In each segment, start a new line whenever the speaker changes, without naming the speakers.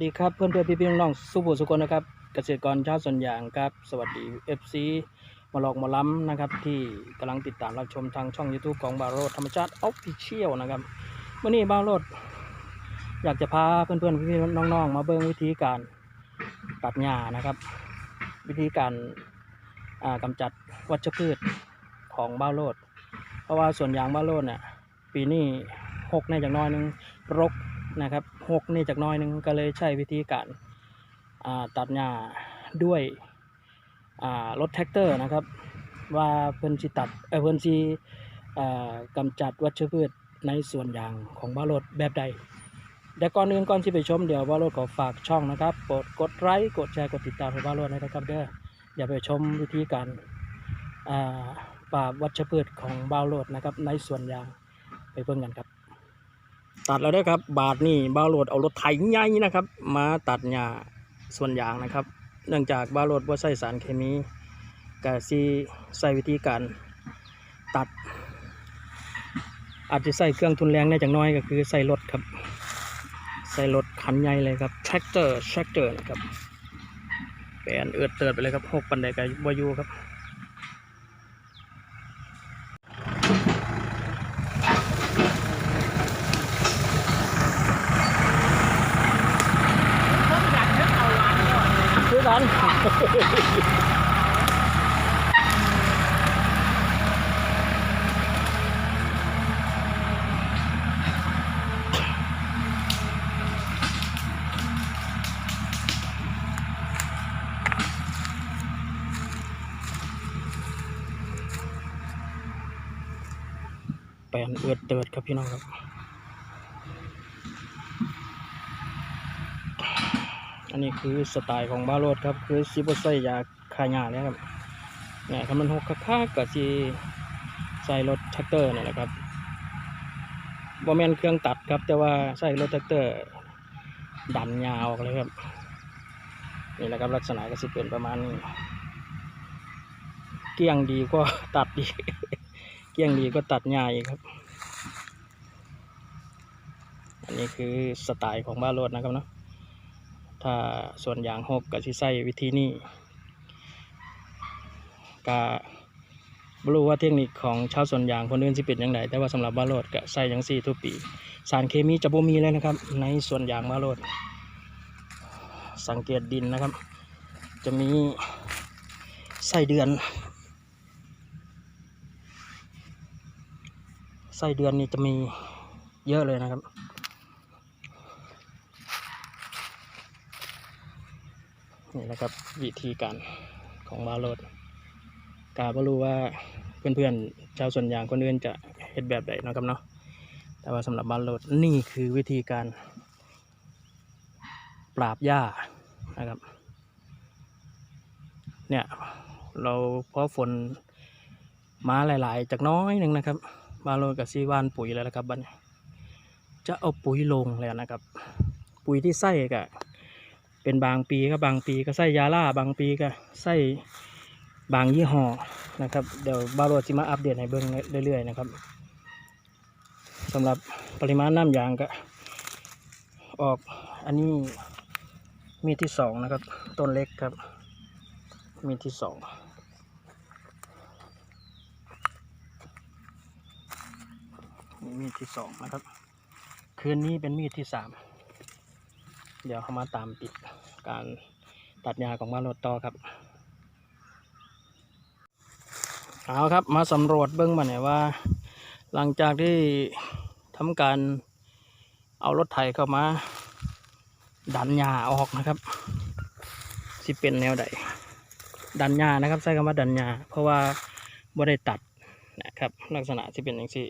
สดีครับเพื่อนเพื่อนพี่พี่น้องๆสุภูสุคนนะครับ เกษตรกรชาวสวนยางครับ สวัสดี FC มาลอกมาล้ำนะครับ ที่กำลังติดตามรับชมทางช่อง YouTube ของบาโรดธรรมชาติออฟฟิเชียลนะครับวันนี้บาโรดอยากจะพาเพื่อนเพื่อนพี่พี่น้องๆ มาเบิ่งวิธีการตัดหญ้านะครับ วิธีการอ่ากำจัดวัชพืชของบ้าโรดเพราะว่าส่วนยางบ้าโรดเนี่ยปีนี้หกในจากน้อยนึงรกนะครับ หกนี่จากน้อยหนึ่งก็เลยใช้วิธีการตัดหญ้าด้วยรถแท็กเตอร์นะครับ ว่าเพิ่นสิตัดเออเพิ่นสิกำจัดวัชพืชในส่วนยางของบ้ารถแบบใดแต่ก่อนอื่นก่อนที่ไปชมเดี๋ยวบ้ารถขอฝากช่องนะครับโปรดกดไลค์กดแชร์กดติดตามให้บ้ารถนะครับเด้ออย่าไปชมวิธีการปราบวัชพืชของบ้ารถนะครับในส่วนยางไปเพิ่งกันครับ ตัดแล้วเด้ครับ บาทนี่บ้าโหลดเอารถไถใหญ่นะครับ มาตัดหญ้าส่วนยางนะครับ เนื่องจากบ้าโหลดว่าใส่สารเคมีกะซีใส่วิธีการตัด อาจจะใส่เครื่องทุนแรงได้จากน้อยก็คือใส่รถครับ ใส่รถคันใหญ่เลยครับแทรกเตอร์แทรกเตอร์นะครับแปลนเอือดเติดไปเลยครับหกปันไดกับวายูครับันแปลนเอือดเติดครับพี่น้องครับ อันนี้คือสไตล์ของบาโรดครับ คือซิบใส่ยาคายาเนี่ยครับเนี่ยถ้ามันหกค่าๆก็สิใส่รถแท็กเตอร์เนี่ยแหละครับบ่แม่นเครื่องตัดครับ แต่ว่าใส่รถแท็กเตอร์ ดันยาออกเลยครับ นี่แหละครับลักษณะก็สิเป็นประมาณนี้เกี้ยงดีก็ตัดดี เกี้ยงดีก็ตัดยาอีกครับ อันนี้คือสไตล์ของบ้าโรดนะครับเนาะ ถ้าส่วนยางหกก็สิใส่วิธีนี้กะบรู้ว่าเทคนิคของชาวสวนยางคนอื่นสิเป็นยังไงแต่ว่าสำหรับบาโรดก็ใส่ยังสี่ทุกปี สารเคมีจะบ่มีเลยนะครับ ในส่วนยางบาโรดสังเกตดินนะครับ จะมีไส้เดือนไส้เดือนนี่จะมีเยอะเลยนะครับ นี่แหละครับวิธีการของบาโรดกาก็รู้ว่าเพื่อนๆชาวสวนยางคนอื่นจะเฮ็ดแบบใดเนะครับเนาะแต่ว่าสำหรับบาโรดนี่คือวิธีการ ปราบหญ้านะครับ เนี่ยเราเพอฝนมาหลาย ๆ จากน้อยหนึ่งนะครับบาโรดกับซีวานปุ๋ยแล้วนะครับบัดนจะเอาปุ๋ยลงแล้วนะครับ ปุ๋ยที่ใส่กับ เป็นบางปีก็บางปีก็ใส่ยาล่าบางปีก็ใส่บางยี่ห้อนะครับ เดี๋ยวบาโรจิมาอัปเดตให้เบิ่งเรื่อยๆนะครับสำหรับปริมาณน้ำยางก็ออกอันนี้มีดที่สองนะครับ ต้นเล็กครับ มีดที่สองมีดที่สองนะครับ คืนนี้เป็นมีดที่สาม เดี๋ยวเขามาตามติดการตัดหญ้าของบ้ารถต่อครับ เอาครับมาสำรวจเบื้องมาเนี่ยว่า หลังจากที่ทำการเอารถไถเข้ามา ดันหญ้าออกนะครับสิเป็นแนวใดดันหญ้านะครับใช้คำว่าดันหญ้าเพราะว่าบ่ได้ตัดนะครับ ลักษณะที่เป็นอย่างนี้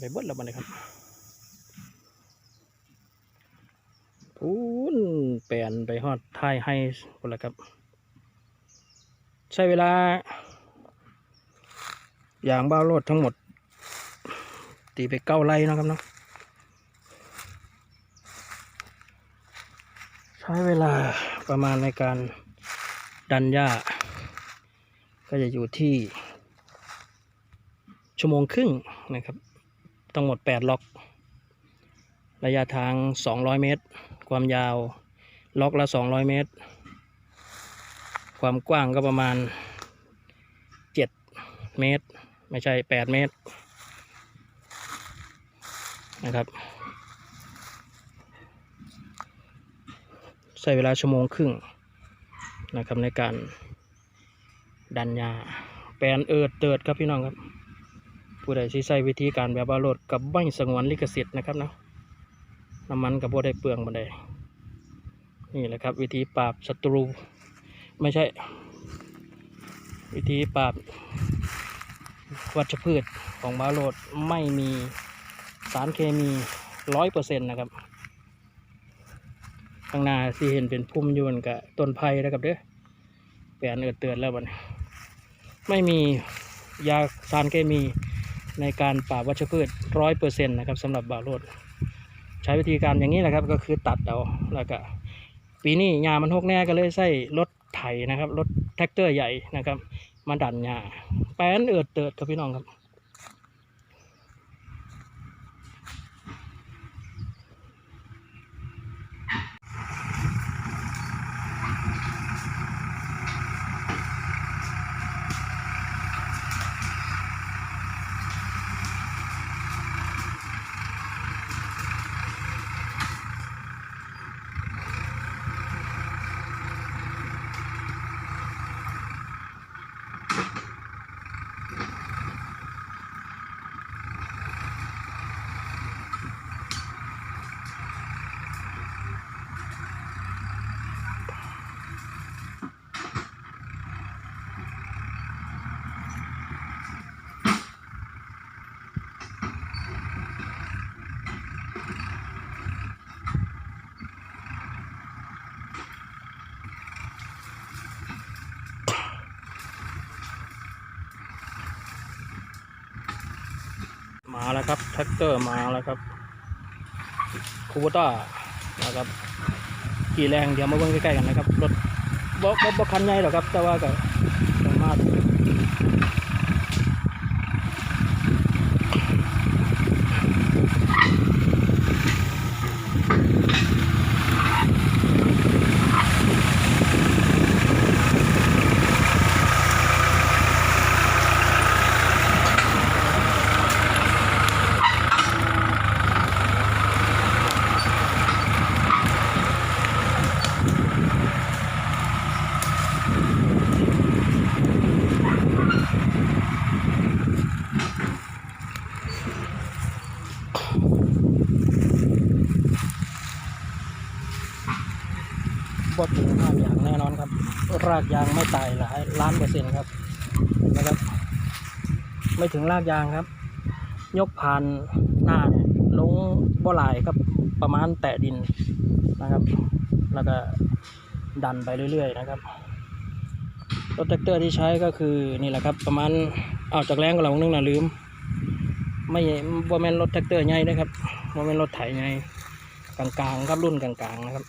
ไปเบิดแล้วบัดเลยครับพูนแปลนไปฮอดท้ายให้คนละครับ ใช้เวลา อย่างบ้าโลดทั้งหมด ตีไปเก้าไร่นะครับเนาะใช้เวลาประมาณในการดันหญ้า ก็จะอยู่ที่ ชั่วโมงครึ่งนะครับ ทั้งหมด 8 ล็อก ระยะทาง 200 เมตร ความยาว ล็อกละ 200 เมตร ความกว้างก็ประมาณ 7 เมตร ไม่ใช่ 8 เมตร นะครับใช้เวลาชั่วโมงครึ่งนะครับในการดันยาแปลนเอิดเติดครับพี่น้องครับ ผู้ใดที่ใช้วิธีการแบบว่าโหลดกับไม่สงวนลิขสิทธิ์นะครับนะน้ำมันกับบ่ได้เปลืองบันไดนี่แหละครับ วิธีปราบศัตรู ไม่ใช่ วิธีปราบวัชพืชของบาโลดไม่มีสารเคมีร้อยเปอร์เซ็นต์นะครับข้างหน้าที่เห็นเป็นพุ่มยวนกับต้นไผ่นะครับเด้อแปลนเอิดเตือนแล้วบันไม่มียาสารเคมี ในการปราบวัชพืชร้อยเปอร์เซ็นต์นะครับสำหรับบาโลดใช้วิธีการอย่างนี้แหละครับก็คือตัดเอาแล้วก็ปีนี้ยามันหกแน่ก็เลยใส่รถไถนะครับรถแท็กเตอร์ใหญ่นะครับมาดันยาแป้นเอิดเติดครับพี่น้องครับ ครับแท็กเตอร์มาแล้วครับคูโบต้านะครับกี่แรงเดี๋ยวมาเบิ่งใกล้ๆกันนะครับรถบ่บ่บ่คันใหญ่หรอครับ แต่ว่าก็สามารถบดถึงห้ามอย่างแน่นอนครับ รากยางไม่ตายหลายล้านเปอร์เซ็นต์ครับนะครับ ไม่ถึงรากยางครับ ยกผ่านหน้าเนี่ยลงบ่หลายครับประมาณแตะดินนะครับ แล้วก็ดันไปเรื่อยๆนะครับรถแท็กเตอร์ที่ใช้ก็คือนี่แหละครับ ประมาณเอาจากแรงก็เรานึงนะลืม ไม่บ่แม่นรถแท็กเตอร์ใหญ่นะครับบ่แม่นรถไถใหญ่กลางๆครับรุ่นกลางๆนะครับ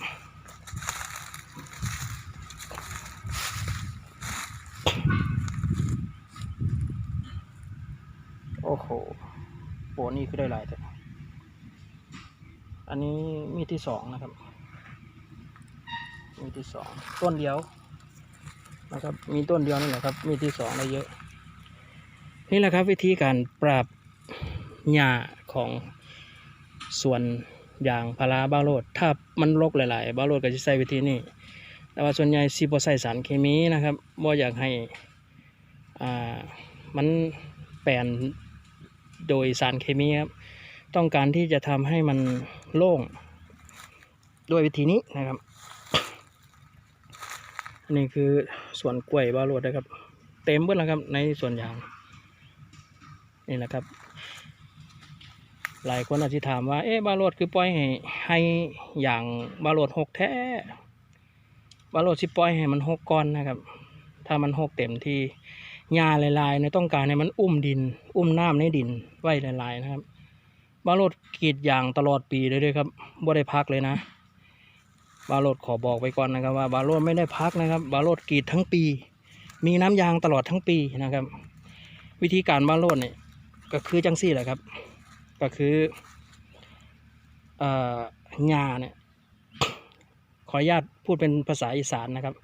โอ้โหโหนี่คือได้หลายแต่อันนี้มีที่สองนะครับ มีที่สองต้นเดียวนะครับ มีต้นเดียวนี่แหละครับ มีที่สองได้เยอะ นี่แหละครับวิธีการปราบหญ้าของส่วนอย่างพาราบ้าโรดถ้ามันรกหลายๆบ้าโรดก็จะใช้วิธีนี้แต่ว่าส่วนใหญ่ซีโบใส่สารเคมีนะครับบ่อยากให้อ่ามันแปลน โดยสารเคมีครับ ต้องการที่จะทำให้มันโล่ง ด้วยวิธีนี้นะครับอันนี้คือส่วนกล้วยบาโรดนะครับ เต็มเบิดแล้วครับในส่วนยางนี่แหละครับ หลายคนอาจจะถามว่าเอ๊ะบาโรดคือปล่อยให้ให้อย่างบาโรดหกแท้บาโรดสิปล่อยให้มันหกก้อนนะครับ ถ้ามันหกเต็มที่ หญ้าลายๆเนี่ยต้องการให้มันอุ้มดิน อุ้มน้ำในดินไว้ลายๆนะครับบางรถกรีดยางตลอดปีเลยด้วยครับบ่ได้พักเลยนะ บาโรดขอบอกไปก่อนนะครับ ว่าบาโรดไม่ได้พักนะครับ บาโรดกรีดทั้งปี มีน้ำยางตลอดทั้งปีนะครับ วิธีการบาโรดเนี่ยก็คือจังซี่แหละครับ ก็คือเอ่อหญ้าเนี่ยขออนุญาตพูดเป็นภาษาอีสานนะครับ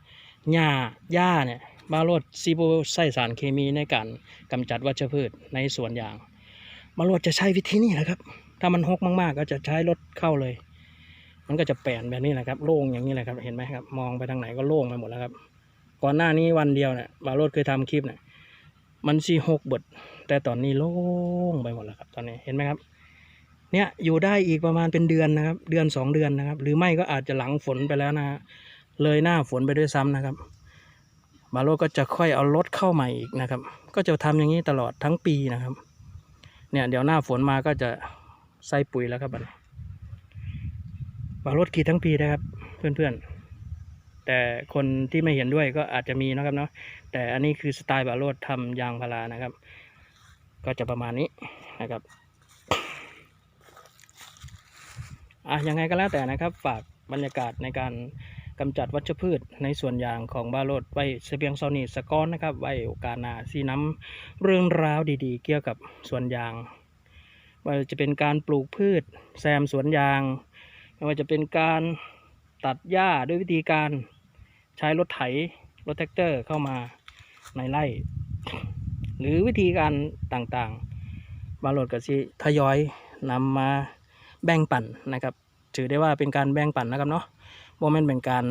หญ้าหญ้าเนี่ย บาโรดซีโบใส่สารเคมีในการกำจัดวัชพืชในสวนยางบาโรดจะใช้วิธีนี้แหละครับ ถ้ามันหกมากๆ ก็จะใช้รถเข้าเลย มันก็จะแปลนแบบนี้แหละครับ โล่งอย่างนี้แหละครับ เห็นไหมครับ มองไปทางไหนก็โล่งไปหมดแล้วครับ ก่อนหน้านี้วันเดียวเนี่ยบาโรดเคยทำคลิปเนี่ย มันสี่หกบทแต่ตอนนี้โล่งไปหมดแล้วครับ ตอนนี้ เห็นไหมครับ เนี่ยอยู่ได้อีกประมาณเป็นเดือนนะครับ เดือนสองเดือนนะครับ หรือไม่ก็อาจจะหลังฝนไปแล้วนะฮะเลยหน้าฝนไปด้วยซ้ำนะครับ บาโรดก็จะค่อยเอารถเข้าม่อีกนะครับ ก็จะทำอย่างนี้ตลอดทั้งปีนะครับ เนี่ยเดี๋ยวหน้าฝนมาก็จะใส่ปุ๋ยแล้วครับบัดนี้บารถขี่ทั้งปีนะครับ เพื่อนๆ แต่คนที่ไม่เห็นด้วยก็อาจจะมีนะครับเนาะแต่อันนี้คือสไตล์บารถทำยางพารานะครับ ก็จะประมาณนี้นะครับอะยังไงก็แล้วแต่นะครับฝากบรรยากาศในการ กำจัดวัชพืชในส่วนยางของบารถไว้เสเบียงโซนีสกอนนะครับไว้โอกาสหน้าซีน้ำเรื่องราวดีๆ เกี่ยวกับสวนยางว่าจะเป็นการปลูกพืชแซมสวนยางไม่ว่าจะเป็นการตัดหญ้าด้วยวิธีการใช้รถไถรถแท็กเตอร์เข้ามาในไร่ หรือวิธีการต่างๆ บางรถก็สิทยอยนำมาแบ่งปันนะครับ ถือได้ว่าเป็นการแบ่งปันนะครับเนาะ ว่ามันเป็นการ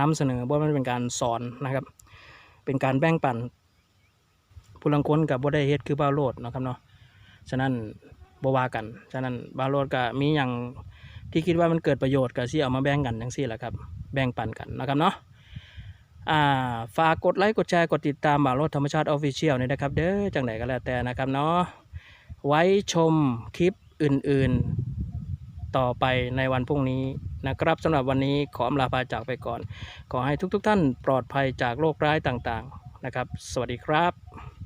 นำเสนอว่ามันเป็นการสอนนะครับ เป็นการแบ่งปันผู้ลังคนกับบ่ได้เฮ็ดคือบ้าโลดนะครับเนาะฉะนั้นบ่ว่ากัน ฉะนั้นบ้าโลดก็มีอย่างที่คิดว่ามันเกิดประโยชน์ก็สิเอามาแบ่งกันจังซี่แหละครับ แบ่งปันกันนะครับเนาะ่าฝากกดไลค์กดแชร์กดติดตามบ่าวโลดธรรมชาติออฟฟิเชียลนี่นะครับเด้อจังไหนก็แล้วแต่นะครับเนาะไว้ชมคลิปอื่นๆ ต่อไปในวันพรุ่งนี้ นะครับสำหรับวันนี้ขออำลาพาจากไปก่อน ขอให้ทุกๆท่านปลอดภัยจากโรคร้ายต่างๆนะครับ สวัสดีครับ